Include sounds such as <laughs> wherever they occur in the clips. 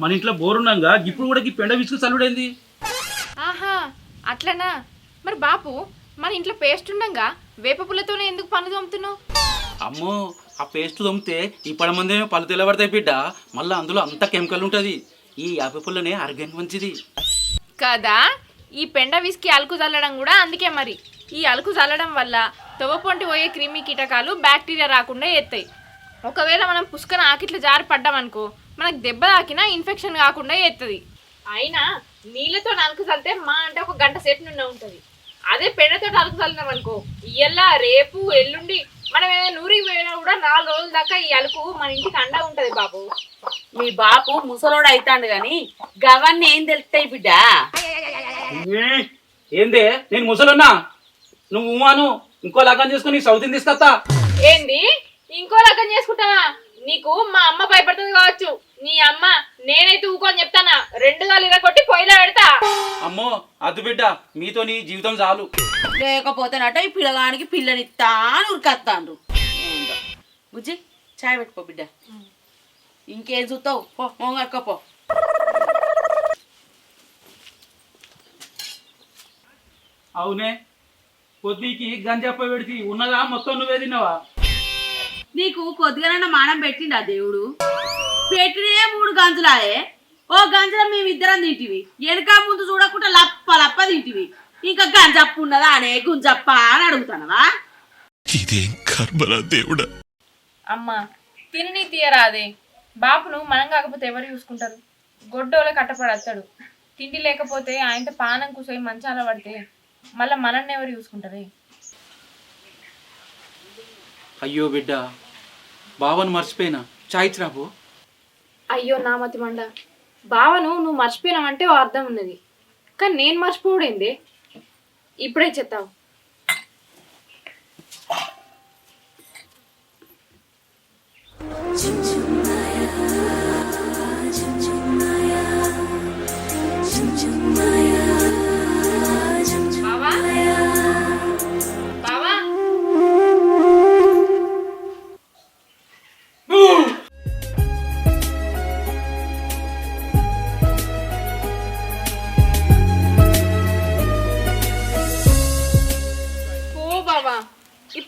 మన ఇంట్లో బోరున్నాగా ఇప్పుడు కూడా ఈ పెండ విసుగు చల్లుడైంది? ఆహా అట్లనా? మరి బాపు మన ఇంట్లో పేస్ట్ ఉండంగా వేప పుల్లతోనే ఎందుకు పనులు తోముతున్నావు? అమ్మో ఆ పేస్ట్ తొమ్మితే ఈ పడ మంది పళ్ళు తెల్లబడతాయి బిడ్డ. మళ్ళీ అందులో అంత కెమికల్ ఉంటుంది. ఈ యాభై పుల్లనే ఆరోగ్యానికి మంచిది. కదా ఈ పెండ విసికి అలుకు చల్లడం కూడా అందుకే మరి. ఈ అలుకు చల్లడం వల్ల తొవ్వపొంటి పోయే క్రిమి కీటకాలు బ్యాక్టీరియా రాకుండా ఎత్తాయి. ఒకవేళ మనం పుష్కన ఆకిట్లు జారి పడ్డామనుకో మనకు దెబ్బ తాకినా ఇన్ఫెక్షన్ కాకుండా ఎత్తది. అయినా నీళ్ళతో అలుకు చల్లితే మా అంటే ఒక గంట సేపు నుండి ఉంటుంది. అదే పెండతో అలుకు చల్లినాం అనుకో ఇయ్యల్లా రేపు ఎల్లుండి మనం ఏదైనా నూరికి పోయినా కూడా నాలుగు రోజుల దాకా ఈ అలుకు మన ఇంటికి అండా ఉంటది బాబు. మీ బాపు ముసలోడు అయితాండు గాని గవన్నీ ఏం తెలుస్తాయి బిడ్డ? ఏందే? నేను ముసలున్నా. నువ్వు ఉమాను ఇంకో లగ్గం చేసుకుని సౌతిని తీసుకొస్తా. ఏంది? ఇంకో రకం చేసుకుంటావా నీకు మా అమ్మ భయపడుతుంది కావచ్చు. నీ అమ్మ నేనైతే ఊకొని చెప్తానా? రెండు గాలు ఇరగొట్టి పొయ్యిలో పెడతా. అమ్మో అద్దు బిడ్డ మీతో నీ జీవితం చాలు. లేకపోతేనట ఈ పిల్లగానికి పిల్లనిత్తా అని ఉరికత్తాండ్రు. బుజ్జి చాయ్ పెట్టుకో బిడ్డ. ఇంకేం చూస్తావు? పో మొంగక్కపో అవునే కొద్దికి గంజప్ప పెడితే ఉన్నదా? మొత్తం నువ్వే తిన్నావా? నీకు కొద్దిగానన్నా మానం పెట్టిండా దేవుడు? పెట్టినే మూడు గంజులాయే. ఓ గంజల మేమిద్దరం తింటివి. వెనక ముందు చూడకుండా లప్ప లప్ప తింటివి. ఇంకా గంజప్ప ఉన్నదా అనే గుంజప్ప అని అడుగుతానవా? ఇదేం కర్మరా దేవుడా? అమ్మ తిని తీయరాదే. బాపును మనం కాకపోతే ఎవరు చూసుకుంటారు? గొడ్డోలే కట్టపడతాడు తిండి లేకపోతే ఆయనతో పానం కూసోయి మంచాల పడితే మళ్ళీ మనల్ని ఎవరు చూసుకుంటారే? అయ్యో బిడ్డ బావను మర్చిపోయినా? చాయ్ రాబో అయ్యో నా మతి మండ బావను నువ్వు మర్చిపోయినావంటే ఓ అర్థం ఉన్నది. కానీ నేను మర్చిపోవడేంది ఇప్పుడే చెప్తావు. బావా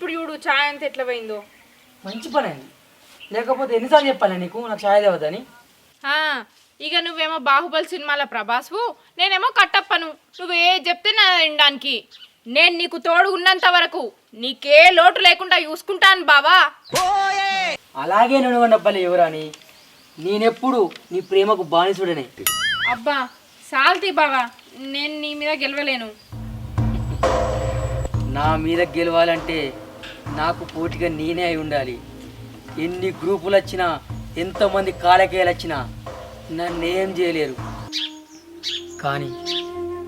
ఇప్పుడు చూడు ఛాయ్ అంత ఎట్లా పోయిందో. మంచి పని అయింది లేకపోతే ఎన్నిసార్లు చెప్పాలి నీకు? నాకు ఛాయ్ దేవదని ఆ, ఇక నువ్వేమో బాహుబలి సినిమాల ప్రభాస్వు నేనేమో కట్టప్పను. నువ్వు ఏ చెప్తే నా వినడానికి. నేను నీకు తోడు ఉన్నంత వరకు నీకే లోటు లేకుండా చూసుకుంటాను బావా. అలాగే నన్ను నవ్వాలి ఎవరని? నేనెప్పుడు నీ ప్రేమకు బానిసుడనే. అబ్బా సాల్తీ బావా నేను నీ మీద గెలవలేను. నా మీద గెలవాలంటే నాకు పోటీగా నేనే అయి ఉండాలి. ఎన్ని గ్రూపులు వచ్చినా ఎంతమంది కాలకేలు వచ్చినా నన్ను ఏం చేయలేరు. కానీ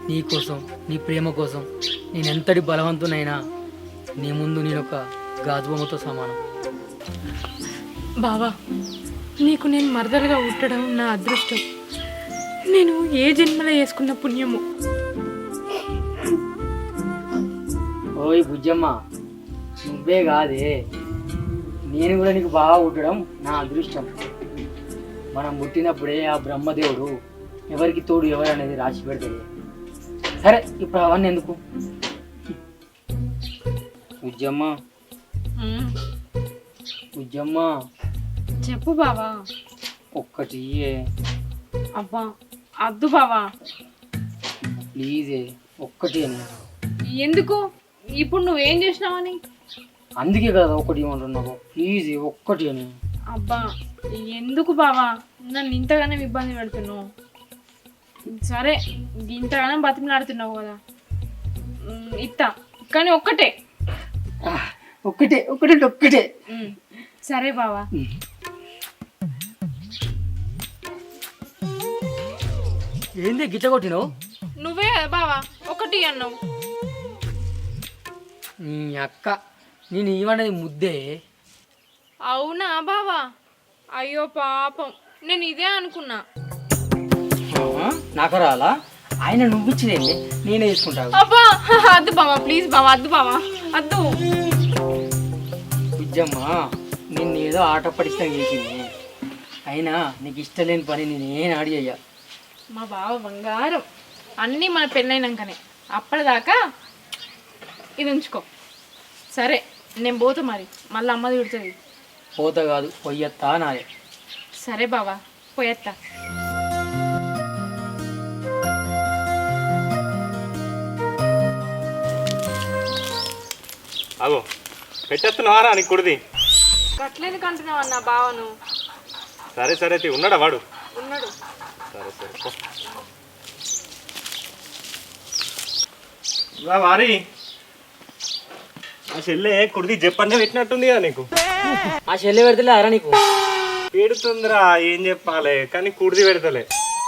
నీ కోసం నీ ప్రేమ కోసం నేను ఎంతటి బలవంతునైనా నీ ముందు నేను ఒక గాజుబొమ్మతో సమానం. బావా నీకు నేను మరదలుగా పుట్టడం నా అదృష్టం. నేను ఏ జన్మలో చేసుకున్న పుణ్యము? ఓయ్ బుజ్జమ్మ నువ్వే కాదే. నేను కూడా నీకు బాగా పుట్టడం నా అదృష్టం. మనం పుట్టినప్పుడే ఆ బ్రహ్మదేవుడు ఎవరికి తోడు ఎవరు అనేది రాసి పెడతాడు. సరే ఇప్పుడు అవన్నీ ఎందుకు? బుజ్జమ్మ ఉమ్, బుజ్జమ్మ చెప్పు బావా. ఒక్కటి. అబ్బా అద్దు బావా. ప్లీజే ఒక్కటి ఎందుకు? ఇప్పుడు నువ్వేం చేసినావని? అందుకే కదా ఒకటి ఇవ్వమంటున్నావు ప్లీజ్ ఒక్కటి అని. అబ్బా ఎందుకు బావా? నన్ను ఇంతగానే ఇబ్బంది పెడుతున్నావు. సరే ఇంతగానే బతిమలాడుతున్నావు కదా. ఇత్తా. కానీ ఒక్కటే. ఒక్కటే ఒక్కటే ఒక్కటే. సరే బావా. ఏంది గిట్ల కొట్టినావు? నువ్వే బావా ఒకటి అన్నావు. అక్క. నేను ఇవ్వనది ముద్దే. అవునా బావా? అయ్యో పాపం. నేను ఇదే అనుకున్నా. నాకు రాలా? ఆయన నువ్వు ఇచ్చినండి నేనే తీసుకుంటావు అబ్బా అద్దు బావా ప్లీజ్ బావా అద్దు బావా అద్దు బుజ్జమ్మ నిన్ను ఏదో ఆట పడిస్తాం చేసింది. అయినా నీకు ఇష్టం లేని పని నేను అడిగయ్యా మా బావ బంగారం. అన్నీ మన పెళ్ళైనాకనే. అప్పటిదాకా ఇది ఉంచుకో. సరే. నేను పోతా మరి. మళ్ళీ అమ్మ తిడుతుంది. పోత కాదు పొయ్యత్తా నాదే సరే బావా పోయేత్తా. అగో పెట్టేస్తున్నావారా నీకు కుడిది? గట్లేనికి అంటున్నావు అన్న బావను. సరే సరే తీ ఉన్నాడా వాడు? ఉన్నాడు. సరే సరే పో. వారి. ఆ చెల్లె కుడిది చెప్పండి పెట్టినట్టుంది కదా నీకు. ఆ చెల్లె పెడతలే అరా నీకు. పెడుతుందిరా ఏం చెప్పాలి కానీ కుడిది పెడతలే.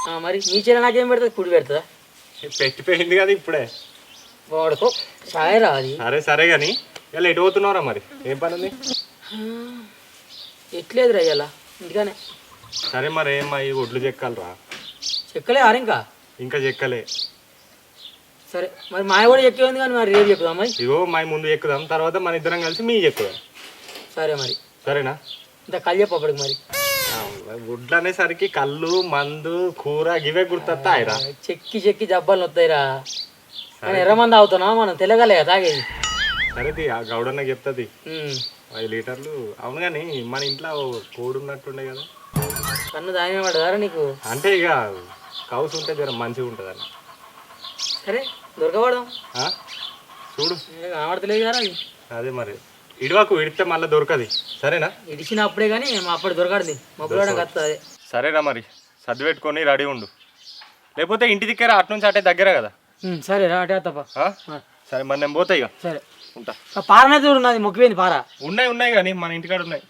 ఆ, మరి మీ చెల్లె నాకేం పెడుతుంది? కుడి పెడుతుందా? పెట్టిపోయింది కదా ఇప్పుడే. వాడుకో. సాయరా అది. సరే సరే కానీ ఇలా ఎటు పోతున్నావురా మరి? ఏం పని ఉంది ఎట్లేదురా ఇయ్యాల? ఇంటికానే. సరే మరి ఏమ్మా ఈ ఒడ్లు చెక్కాలరా. చెక్కలే ఆరు ఇంకా? ఇంకా చెక్కలే. సరే మరి మాయ కూడా చెక్కే ఉంది కానీ మరి రేపు చెప్పుదాం మరి? ఇగో మా ముందు ఎక్కుదాం తర్వాత మన ఇద్దరం కలిసి మీ ఎక్కుదాం సరే మరి. సరేనా? ఇంత కళ్ళు చెప్పు అప్పటికి మరి. గుడ్లు అనేసరికి కళ్ళు మందు కూర గివే గుర్తొస్తాయిరా చెక్కి చెక్కి జబ్బాలు వస్తాయిరా కానీ ఎర్రమంది అవుతున్నా మనం తెలగలే తాగేది? సరే తీ, ఆ గౌడన్న చెప్తుంది. ఉమ్. ఐదు లీటర్లు. అవును కానీ మన ఇంట్లో ఓ కోడి ఉన్నట్టుండే కదా. కన్ను దాని పడదారా నీకు? అంటే ఇక కౌసు ఉంటే జర మంచిగా ఉంటుంది అన్న సరే. చూడు. కనబడతలేదు కదా అది అదే మరి. ఇడివాకు ఇడితే మళ్ళీ దొరకది. సరేనా? ఇడిచిన అప్పుడే కానీ మా అప్పుడు దొరకడది వస్తుంది అదే సరేనా మరి. సర్ది పెట్టుకొని రెడీ ఉండు. లేకపోతే ఇంటి దగ్గర అటు నుంచి అటే దగ్గర కదా? సరే రా అటే తప్ప? సరే మరి నేను పోతా ఇక సరే. ఉంటా. ఆ పారనే చూడు నాది మొక్కిపోయింది పార. ఉన్నాయి ఉన్నాయి కానీ మన ఇంటికాడ ఉన్నాయి.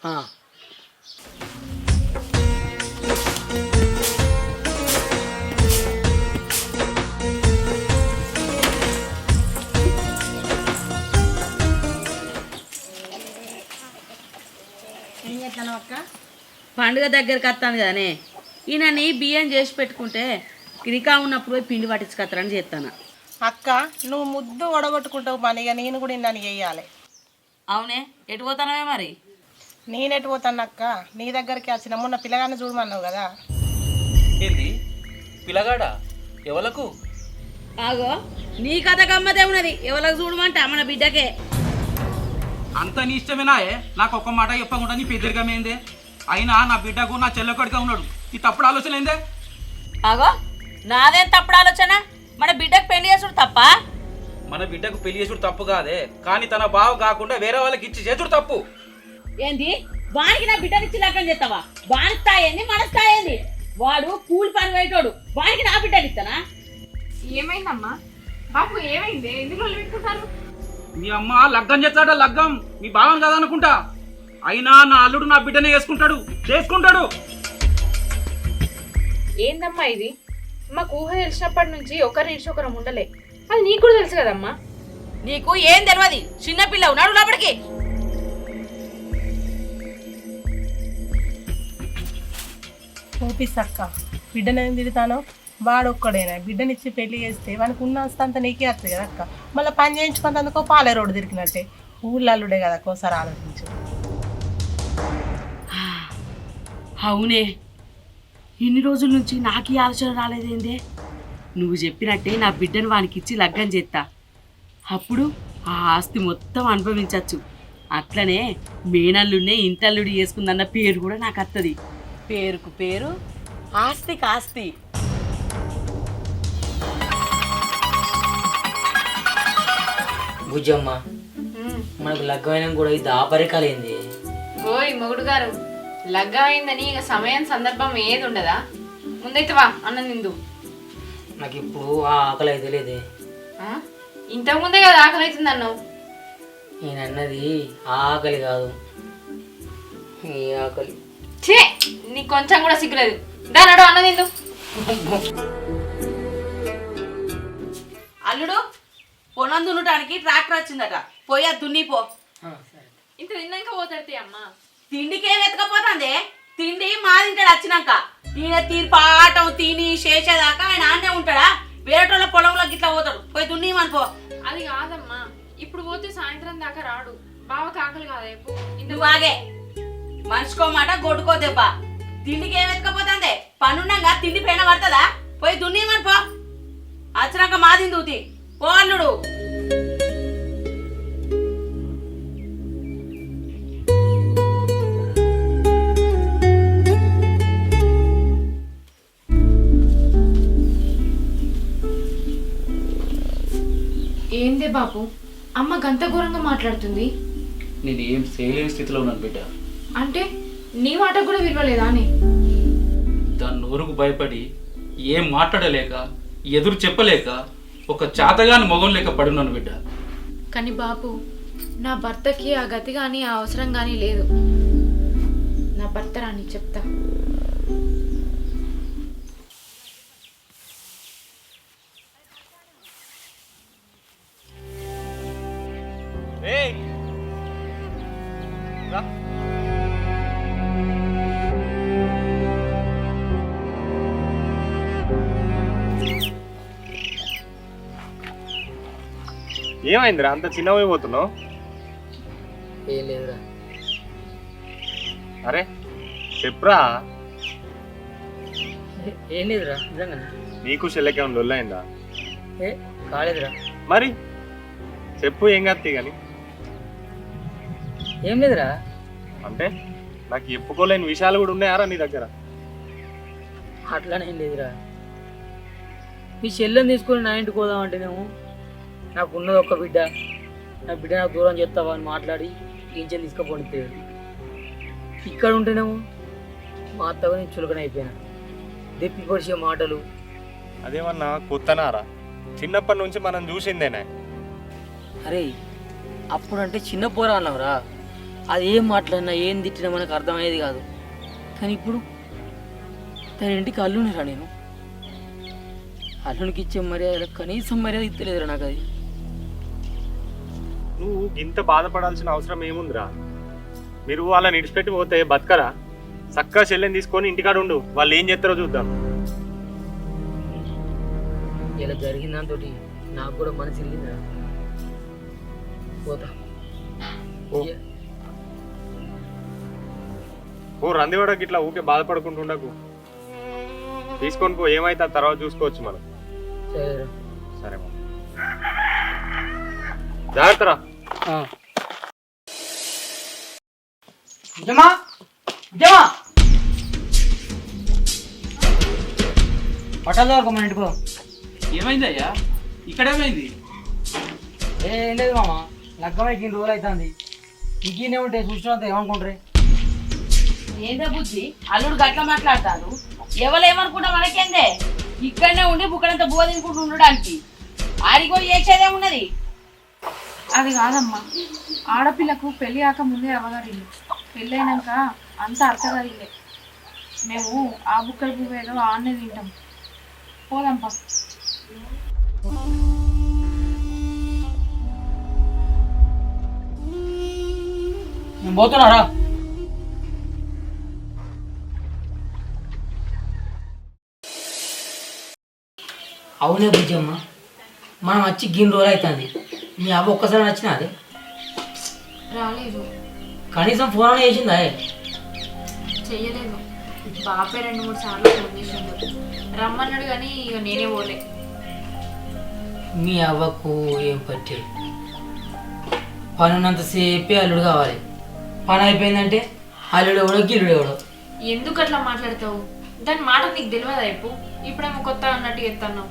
పండుగ దగ్గరికి వస్తాను కదనే. ఈయనని బియ్యం చేసి పెట్టుకుంటే గిరికా ఉన్నప్పుడు పిండి పట్టించుకొస్తారని చేస్తాను అక్క నువ్వు ముద్దు ఒడగొట్టుకుంటావు పనిగా నేను కూడా నన్ను చెయ్యాలి అవునే ఎటు పోతానవే మరి? నేనెటు పోతాను అక్క? నీ దగ్గరికి వచ్చిన మొన్న పిల్లగాన్ని చూడమన్నావు కదా. ఏంది? పిల్లగాడా? ఎవలకు? ఆగో నీ కథ గమ్మతే ఉన్నది. ఎవరికి చూడమంటే మన బిడ్డకే. అంత నీ ఇష్టమేనాయే? నాకు ఒక్క మాట చెప్పకుండా నీ పెద్దరికమేందే అయినా నా బిడ్డకు నా చెల్లెకొడిగా ఉన్నాడు. ఈ తప్పుడు ఆలోచన ఏందే? ఆగో నాదేం తప్పుడు ఆలోచన? మన బిడ్డకు పెళ్ళి చేసుడు తప్ప? మన బిడ్డకు పెళ్ళి చేసుడు తప్పు కాదే కానీ తన బావ కాకుండా వేరే వాళ్ళకి ఇచ్చి చేసుడు తప్పు. ఏంది? వానికి నా బిడ్డనిచ్చి లెక్కని చేస్తావా? వాని స్థాయి మన స్థాయి వాడు కూలి పని పోయేటోడు. వానికి నా బిడ్డనిస్తానా ఏమైందమ్మా? బాబు ఏమైంది? ఎందుకు పెట్టుకుంటారు? మీ అమ్మ లగ్గం చేస్తాడా లగ్గం. మీ బావని కదా అనుకుంటా అయినా నా అల్లుడు నా బిడ్డనే చేసుకుంటాడు చేసుకుంటాడు. ఏందమ్మా ఇది? మాకు ఊహ తెలిసినప్పటి నుంచి ఒకరి నుంచి ఒకరం ఉండలే. అది నీకు కూడా తెలుసు కదమ్మా. నీకు ఏం తెలియదు చిన్న పిల్ల ఉన్నాడు లోపలికి. ఓపిస్ అక్క బిడ్డనేం తిడతాను? వాడు ఒక్కడేనా బిడ్డనిచ్చి పెళ్ళి చేస్తే వానికి ఉన్న ఆస్తి అంతా నీకే వస్తుంది కదా అక్క. మళ్ళీ పని చేయించుకున్నందుకో పాలే రోడ్డు తిరిగినట్టే. ఊళ్ళో అల్లుడే కదా ఒకసారి ఆలోచించు. అవునే. ఇన్ని రోజుల నుంచి నాకు ఈ ఆలోచన రాలేదేందే? నువ్వు చెప్పినట్టే నా బిడ్డను వానికి ఇచ్చి లగ్గం చేస్తా అప్పుడు ఆ ఆస్తి మొత్తం అనుభవించవచ్చు అట్లనే మేనల్లుడినే ఇంటల్లుడి చేసుకుందన్న పేరు కూడా నాకు వస్తుంది పేరుకు పేరు ఆస్తికి ఆస్తి. బుజ్జమ్మ మనకు లగ్గమైన కూడా ఇది ఆపరికాలేంది ఓయ్ మొగుడు గారు లగ్గం అయిందని ఇక సమయం సందర్భం ఏది ఉండదా ముందైతే వా అన్న నిందు నాకు ఇప్పుడు ఆ ఆకలి అయితే లేదే. ఇంతకు ముందే కదా ఆకలి అవుతుంది అన్నావు నేను అన్నది ఆ ఆకలి కాదు. ఈ ఆకలి? ఛే నీకు కొంచెం కూడా సిగ్గులేదు. దాని అడు అన్న నిందు అల్లుడు పొలం దున్నటానికి ట్రాక్టర్ వచ్చిందట. పోయి అది దున్నిపో ఆ, సరే. ఇంత తిన్నాక పోతాడితే అమ్మా. తిండికి ఏం ఎత్తకపోతుంది తిండి మా తింటాడు వచ్చినాక. ఈయన తీర్పాటం తిని చేసేదాకా ఆయన ఆనే ఉంటాడా? వేరేటోళ్ళ పొలంలో గిట్లా పోతాడు. పోయి దున్నిమని పో. అది కాదమ్మా. ఇప్పుడు పోతే సాయంత్రం దాకా రాడు. బావకి ఆకలి కాదా నువ్వు ఆగే. మనిషికో మాట గొడ్డుకో దెబ్బ. తిండికి ఏం ఎత్తుకపోతుందే పనుండగా తిండి పైన పడుతుందా? పోయి దున్నిమని పో. వచ్చినాక మాదింది దూతి పో అల్లుడు. ఏందే బాపు? అమ్మ గంత ఘోరంగా మాట్లాడుతుంది. నేను ఏం చేయలేని స్థితిలో ఉన్నాను బిడ్డ. అంటే నీ మాట కూడా విలువలేదా అని? దాని నోరుకు భయపడి ఏం మాట్లాడలేక ఎదురు చెప్పలేక ఒక చాతగాని మొగం లేక పడున్నాను బిడ్డ. కానీ బాపు నా భర్తకి ఆ గతి కానీ ఆ అవసరం కానీ లేదు. నా భర్త రాని చెప్తా. ఏమైందిరా? అంత చిన్నమైపోతున్నావు ఏం లేదురా. అరే చెప్పురా. ఏ- లేదురా నిజంగా నీకు చెల్లెకేమో లొల్లైందా ఏ కాలేదురా. మరి? చెప్పు ఏం కత్తి కానీ ఏం లేదురా. అంటే నాకు చెప్పుకోలేని విషయాలు కూడా ఉన్నాయారా నీ దగ్గర? అట్లానే లేదురా. మీ చెల్లెని తీసుకొని నా ఇంటికి పోదాం అంటేనేమో నాకు ఉన్నది ఒక్క బిడ్డ. నా బిడ్డ నాకు దూరం చేస్తావా అని మాట్లాడి ఇంచెల్ తీసుకుపోతే ఇక్కడ ఉంటేనేమో మా అత్తగా నేను చులకన అయిపోయినా. దెప్పి పొడిచే మాటలు. అదేమన్నా కొత్తనారా? చిన్నప్పటి నుంచి మనం చూసిందేనే. అరే అప్పుడంటే చిన్న పోరా అన్నావురా అది ఏం మాట్లాడినా ఏం తిట్టినా మనకు అర్థమయ్యేది కాదు. కానీ ఇప్పుడు తన ఇంటికి అల్లునిరా నేను. అల్లునికి ఇచ్చే మర్యాద కనీసం మర్యాద ఇస్తలేదురా నాకు అది. నువ్వు ఇంత బాధపడాల్సిన అవసరం ఏముందిరా? మీరు వాళ్ళని ఇడిచిపెట్టి పోతే బతకరా? చక్కగా చెల్లెని తీసుకొని ఇంటికాడ ఉండు. వాళ్ళు ఏం చేస్తారో చూద్దాం. ఇలా జరిగిన దాంతో నాకు కూడా మనసు వెళ్ళిందిరా పోతా. ఓ. రందివాడకి ఇట్లా ఊకే బాధపడుకుంటుండకు తీసుకొని పో ఏమైతే ఆ తర్వాత చూసుకోవచ్చు మనం. సరే మా జాగ్రత్తరా. జమా జమా పట్టాలి వరకు మన ఇంటికి పోదాం ఏమైంది అయ్యా ఇక్కడేమైంది ఏ ఏం లేదు మామ. లగ్గమై ఇన్ని రోజులు అవుతుంది ఇంకనే ఉంటే చూసినంత ఏమనుకుంటారే? ఏందే బుద్ధి అల్లుడు గట్ల మాట్లాడతాడు. ఎవలేమనుకుంటా మనకేందే? ఇక్కడనే ఉండి బుక్కడంత బోధించుకుంటూ ఉండడానికి. ఆడికి పోయి చేసేదే ఉన్నది? అది కాదమ్మా. ఆడపిల్లకు పెళ్ళి కాక ముందే అవగారిల్లు పెళ్ళైనాక అంత అర్థగారిల్లే మేము ఆ బుక్కల పువ్వు ఏదో ఆన్నే తింటాం. పోదాంపా నేను పోతున్నారా అవునే బుజ్జమ్మ. మనం వచ్చి గిన్ని రోజులు అవుతుంది మీ అవ్వ ఒక్కసారి నచ్చినా అదే? రాలేదు. కనీసం ఫోన్ చేసిందా? చెయ్యలేదు. బాపే రెండు మూడు సార్లు ఫోన్ చేసిండు. రమ్మన్నాడు కానీ ఇక నేనే పోలే. మీ అవ్వకు ఏం పట్టే పని ఉన్నంతసేపే అల్లుడు కావాలి. పని అయిపోయిందంటే అల్లుడు ఎవడో గిల్లుడు ఎవడో. ఎందుకు అట్లా మాట్లాడతావు? దాని మాట నీకు తెలియదా ఇప్పుడు ఇప్పుడేమో కొత్త అన్నట్టు ఎత్తాను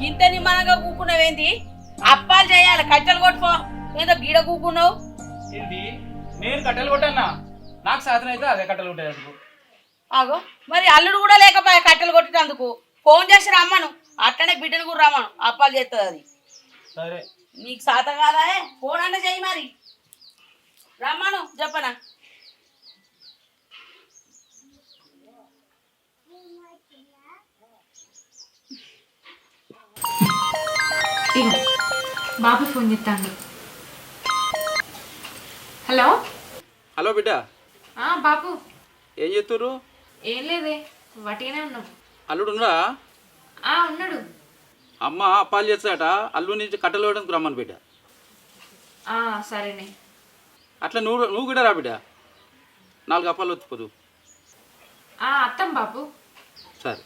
గింత నిమ్మనంగా కూకున్నావేంటి అప్పాలు చేయాలి కట్టెలు కొట్టుకో. ఏదో గీడ కూకున్నావు? ఏంటి నేను కట్టెలు కొట్టన్నా? నాకు సాధన అయితే అదే కట్టెలు కొట్టాయి అందుకు ఆగో మరి అల్లుడు కూడా లేకపోయా కట్టెలు కొట్టేటందుకు? ఫోన్ చేసి రమ్మను. అట్టనే బిడ్డను కూడా రమ్మను. అప్పాలు చేస్తుంది అది. సరే. నీకు సాత కాదా ఫోన్ అంటే చెయ్యి మరి. రమ్మను చెప్పనా? ఇగో బాబు ఫోన్ చేస్తాను హలో? హలో బిడ్డ. ఆ, బాబు. ఏం చెప్తుర్రు ఏం లేదే వటిగానే ఉన్నాం. అల్లుడు ఉన్నడా? ఆ ఉన్నాడు. అమ్మ అప్పాలు చేస్తాట అల్లు నుంచి కట్టెలు వేయడానికి రమ్మని బిడ్డ. ఆ, సరేనే. అట్లా నువ్వు నువ్వు కూడా రా బిడ్డ. నాలుగు అప్పాలు వచ్చిపోదు ఆ అత్తం బాపు సరే.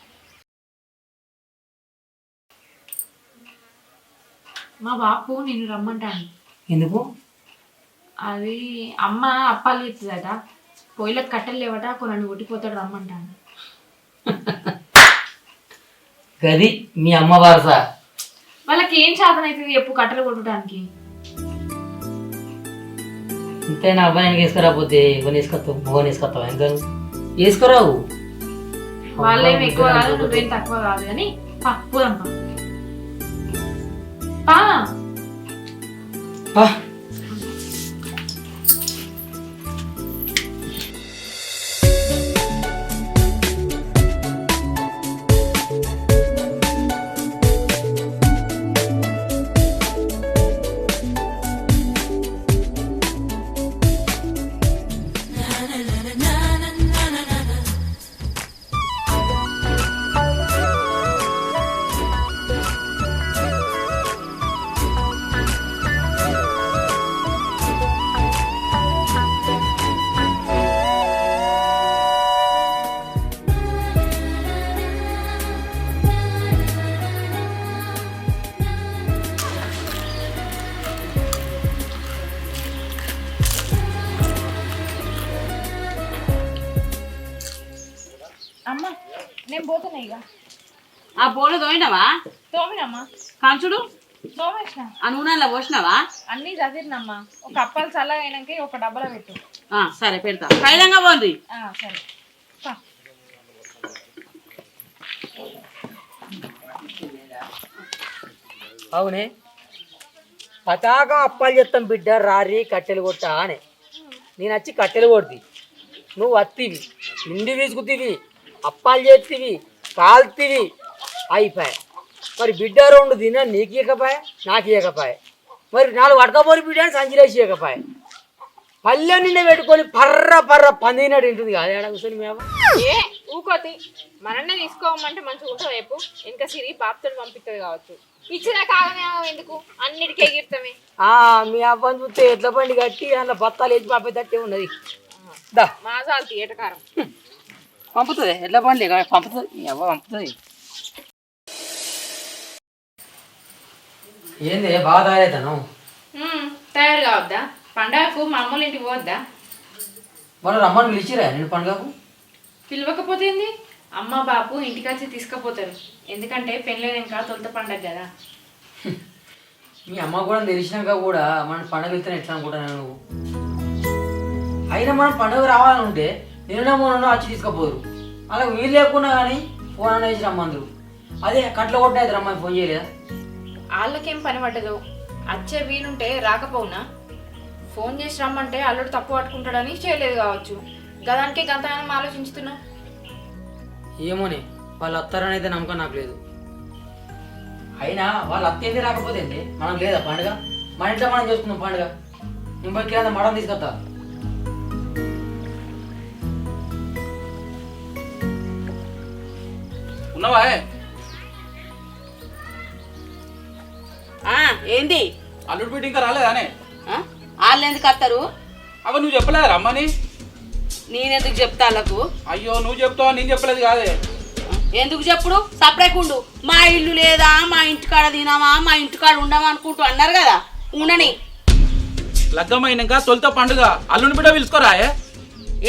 మా బాపు నిన్ను రమ్మంటాను ఎందుకు? అది అమ్మ అప్పాలు చేస్తుందట పొయ్యిలకు కట్టెలు లేవట కొన్ని కొట్టిపోతాడు రమ్మంటాను గది మీ అమ్మ వారస? వాళ్ళకి ఏం సాధన అవుతుంది ఎప్పుడు కట్టెలు కొట్టడానికి ఇంతైనా అబ్బాయిని వేసుకురాపోతే ఇవన్నీ వేసుకొస్తావు? మగని వేసుకొస్తావు ఇంకా వేసుకురావు. వాళ్ళేం ఎక్కువ కాదు నువ్వేం తక్కువ కాదు కానీ పా. పోదాం పా బోలు తోయినవా తోమినమ్మా కంచుడు తోమేసిన. ఆ నూనెలో పోసినావా? అన్నీ చదివినమ్మా. ఒక అప్పాలు చల్లగా అయినాక ఒక డబ్బలో పెట్టు. ఆ, సరే పెడతా. కైలంగా పోండి. ఆ, సరే. పా. అవునే? పతాకం అప్పాలు చెప్తాం బిడ్డ రారి కట్టెలు కొట్టా అని. నేను వచ్చి కట్టెలు కొడుతీ. నువ్వు వత్తివి. ఇండి తీసుకుతీవి అప్పాలు చేతివి కాల్తివి. అయిపోయాయి మరి బిడ్డ రెండు తిన నీకు ఇకపాయ నాకు ఇకపాయ మరి నాలుగు వడకపోని బిడ్డ అని సంచిలేసి ఇకపాయ పల్లె నిండా పెట్టుకొని పర్ర పర్ర పందినట్టు ఉంటుంది కాదు. ఏడా కూర్చొని మేము ఏ ఊకోతి. మనన్నే తీసుకోమంటే మంచిగా ఉంటావు రేపు ఇంకా సిరి బాప్తో పంపిస్తుంది కావచ్చు. ఇచ్చిన ఆగం ఎందుకు? అన్నిటికీ ఎగిర్తామే. ఆ, మీ అబ్బాయిని చూస్తే ఎట్ల బండి కట్టి అందులో బత్తాలు వేసి పంపేటట్టే ఉన్నది. దా. మాజాలు తీయటకారం పంపుతుంది. ఎట్ల బండి పంపుతుంది. ఎవ పంపుతుంది. ఏంది బాగా తయారైతాను? తయారు కావద్దా? పండగకు మా అమ్మోళ్ళ ఇంటికి పోవద్దా? వాళ్ళు రమ్మని పిలిచిరా నేను పండుగకు? పిలవకపోతే ఏంది? అమ్మ బాపు ఇంటికి వచ్చి తీసుకుపోతారు. ఎందుకంటే పెళ్ళైనాక తొలత పండగ కదా. <laughs> మీ అమ్మ కూడా తెలిసినాక కూడా మన పండుగ వెళ్తే ఎట్లా అనుకుంటాను నువ్వు? అయినా మనం పండుగ రావాలంటే నిన్న మొన్న వచ్చి తీసుకుపోరు అలా వీలు లేకున్నా కానీ ఫోన్ అనేసి రమ్మందరు. అదే కట్ల కొట్టినైతే రమ్మని ఫోన్ చేయలేదా? వాళ్ళకేం పని పడ్డదు వచ్చే వీలుంటే రాకపోవునా? ఫోన్ చేసి రమ్మంటే అల్లుడు తప్పు పట్టుకుంటాడని చేయలేదు కావచ్చు. గదానికే గంతగానం ఆలోచించుతున్నావు ఏమోనే వాళ్ళు వస్తారని అయితే నమ్మకం నాకు లేదు. అయినా వాళ్ళు అత్తేంది రాకపోతే ఏంటి? మనం లేదా పండుగ? మన ఇంట్లో మనం చేసుకుందాం పండుగ. పోయి కింద మడం తీసుకొస్తా. ఉన్నావా ఏంది? అల్లుడు బిడ్డ ఇంకా రాలేదానే? వాళ్ళు ఎందుకు వస్తారు అవ నువ్వు చెప్పలేదా రమ్మని? నేనెందుకు చెప్తా వాళ్ళకు అయ్యో నువ్వు చెప్తావా? నేను చెప్పలేదు కాదే. ఎందుకు చెప్పుడు? సపరేకుండు మా ఇల్లు లేదా? మా ఇంటికాడ తినామా? మా ఇంటికాడ ఉండమా అనుకుంటూ అన్నారు కదా. ఉండని. లగ్గమైనాక తొలిత పండుగ. అల్లుని బిడ్డ పిలుచుకోరాయే?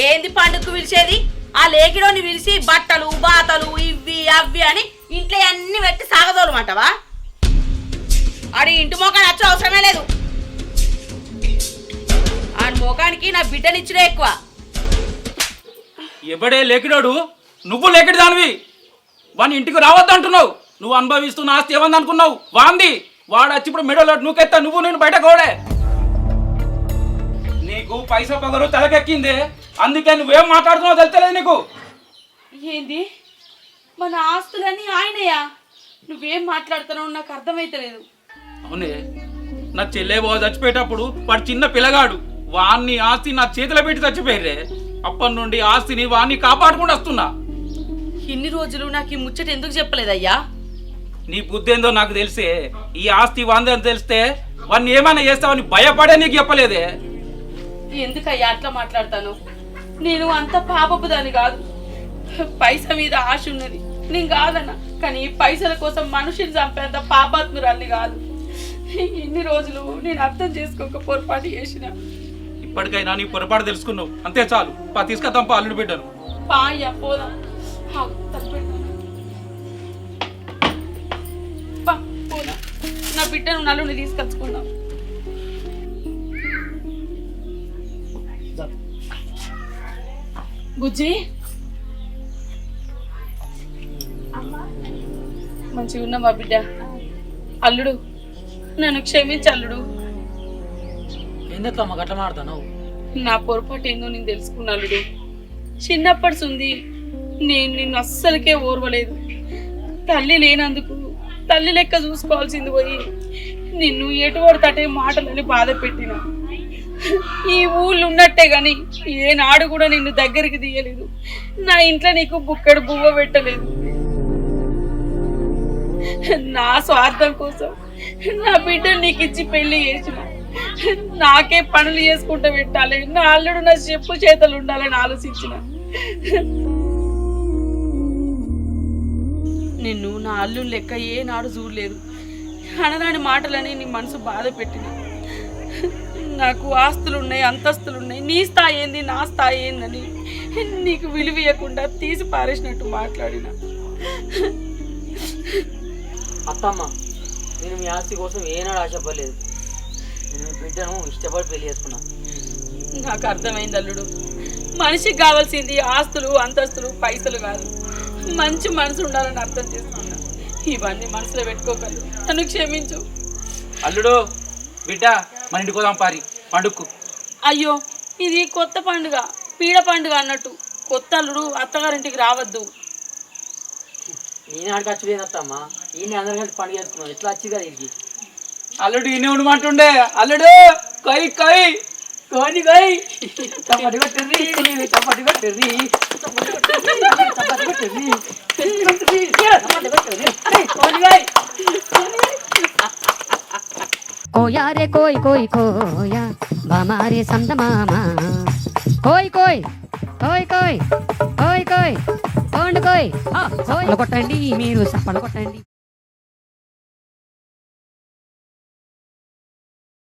ఏంది పండుగకు పిలిచేది? ఆ లేకిడోని పిలిచి బట్టలు బాతలు ఇవి అవి అని ఇంట్లో అన్ని పెట్టి సాగదోలమంటవా? ఆడి ఇంటి మోకాన్ని వచ్చే అవసరమే లేదు. ఆ మోకానికి నా బిడ్డనిచ్చుడే ఎక్కువ. ఎవడే లేకిడాడు నువ్వు లేకిడి దానివి. వాని ఇంటికి రావద్దు అంటున్నావు. నువ్వు అనుభవిస్తున్న ఆస్తి ఏమంది అనుకున్నావు? వాంది. వాడు వచ్చి ఇప్పుడు మెడలో నువ్వెత్తా నువ్వు నేను బయట కోడే నీకు పైసా పగరు తలకెక్కిందే. అందుకే నువ్వేం మాట్లాడుతున్నావు తెలుస్తలేదు నీకు. ఏంది? మన ఆస్తులన్నీ ఆయనయా? నువ్వేం మాట్లాడుతున్నావు నాకు అర్థమైతలేదు. అవునే నా చెల్లె బావ చచ్చిపోయేటప్పుడు వాడు చిన్న పిల్లగాడు. వాన్ని ఆస్తి నా చేతిలో పెట్టి చచ్చిపోయారే అప్పటి నుండి ఆస్తిని వాన్ని కాపాడుకుంటూ వస్తున్నా. ఇన్ని రోజులు నాకు ఈ ముచ్చట ఎందుకు చెప్పలేదయ్యా? నీ బుద్ధి ఏందో నాకు తెలిసే. ఈ ఆస్తి వాందని తెలిస్తే వాడిని ఏమైనా చేస్తావని భయపడే నీకు చెప్పలేదే. ఎందుకయ్యా అట్లా మాట్లాడతాను? నేను అంత పాపపు దాన్ని కాదు. పైస మీద ఆశ ఉన్నది. నేను కాదన్నా కానీ పైసల కోసం మనుషుని చంపేంత పాపాత్మురాల్ని కాదు. ఎన్ని రోజులు నేను అర్థం చేసుకోక పొరపాటు చేసిన. ఇప్పటికైనా నీ పొరపాటు తెలుసుకున్నావు. అంతే చాలు. పా తీసుకొద్దాం పా అల్లుడు బిడ్డను. పాయ పోదాం. నా బిడ్డను నలుని తీసుకొచ్చుకుందాం బుజ్జి? మంచిగా ఉన్నా మా బిడ్డ? అల్లుడు? నన్ను క్షమించు అల్లుడు ఎందుకమ్మా గట్ల మాడతాను నా పొరపాటు ఏందో నేను తెలుసుకున్నా అల్లుడు చిన్నప్పటి ఉంది నేను నిన్ను అస్సలకే ఓర్వలేదు. తల్లి లేనందుకు తల్లి లెక్క చూసుకోవాల్సింది పోయి నిన్ను ఎటువంటి తటే మాటలని బాధ పెట్టిన. ఈ ఊళ్ళు ఉన్నట్టే గాని ఏనాడు కూడా నిన్ను దగ్గరికి తీయలేదు. నా ఇంట్లో నీకు బుక్కడు బువ్వ పెట్టలేదు. నా స్వార్థం కోసం నా బిడ్డలు నీకు ఇచ్చి పెళ్ళి చేసిన. నాకే పనులు చేసుకుంటూ పెట్టాలి. నా అల్లుడు నా చెప్పు చేతలు ఉండాలని ఆలోచించిన. నిన్ను నా అల్లుడు లెక్క ఏ నాడు చూడలేదు. అనరాని మాటలని నీ మనసు బాధ పెట్టిన నాకు ఆస్తులు ఉన్నాయి అంతస్తులు ఉన్నాయి నీ స్థాయి ఏంది నా స్థాయి ఏందని నీకు విలువీయకుండా తీసి పారేసినట్టు మాట్లాడిన. అత్తమ్మ నేను మీ ఆస్తి కోసం ఏనాడు ఆశపడలేదు. నేను మీ బిడ్డను ఇష్టపడి పెళ్ళి చేసుకున్నా. నాకు అర్థమైంది అల్లుడు మనిషికి కావాల్సింది ఆస్తులు అంతస్తులు పైసలు కాదు. మంచి మనసు ఉండాలని అర్థం చేసుకున్నా. ఇవన్నీ మనసులో పెట్టుకోగలరు నన్ను క్షమించు. అల్లుడు బిడ్డ మన ఇంటికి పోదాం పారి. పండుక్కు. అయ్యో ఇది కొత్త పండుగ పీడ పండుగ అన్నట్టు. కొత్త అల్లుడు అత్తగారింటికి రావద్దు. నేను ఆడికి వచ్చలేదు అత్తమ్మ ఈయన అందరు కలిసి పండుగ చేసుకున్నాం ఎట్లా వచ్చి కదా అల్లుడు ఈయన ఉండమంటుండే. అల్లుడు కై కై కోని కోయి చప్పటి కొట్టర్రి చప్పటి కొట్టర్రి. చప్పటి కొట్టర్రి చప్పటి కొట్టర్రి. చప్పటి కొట్టర్రి కోని కోయి కోయా రే కోయ్ కోయ్ కోయా. బామారే సంద మామ. కోయ్ కోయ్ కోయ్ కోయ్ కోయ్ కోయ్. కోండి కోయ్. కొట్టండి మీరు చప్పలు కొట్టండి.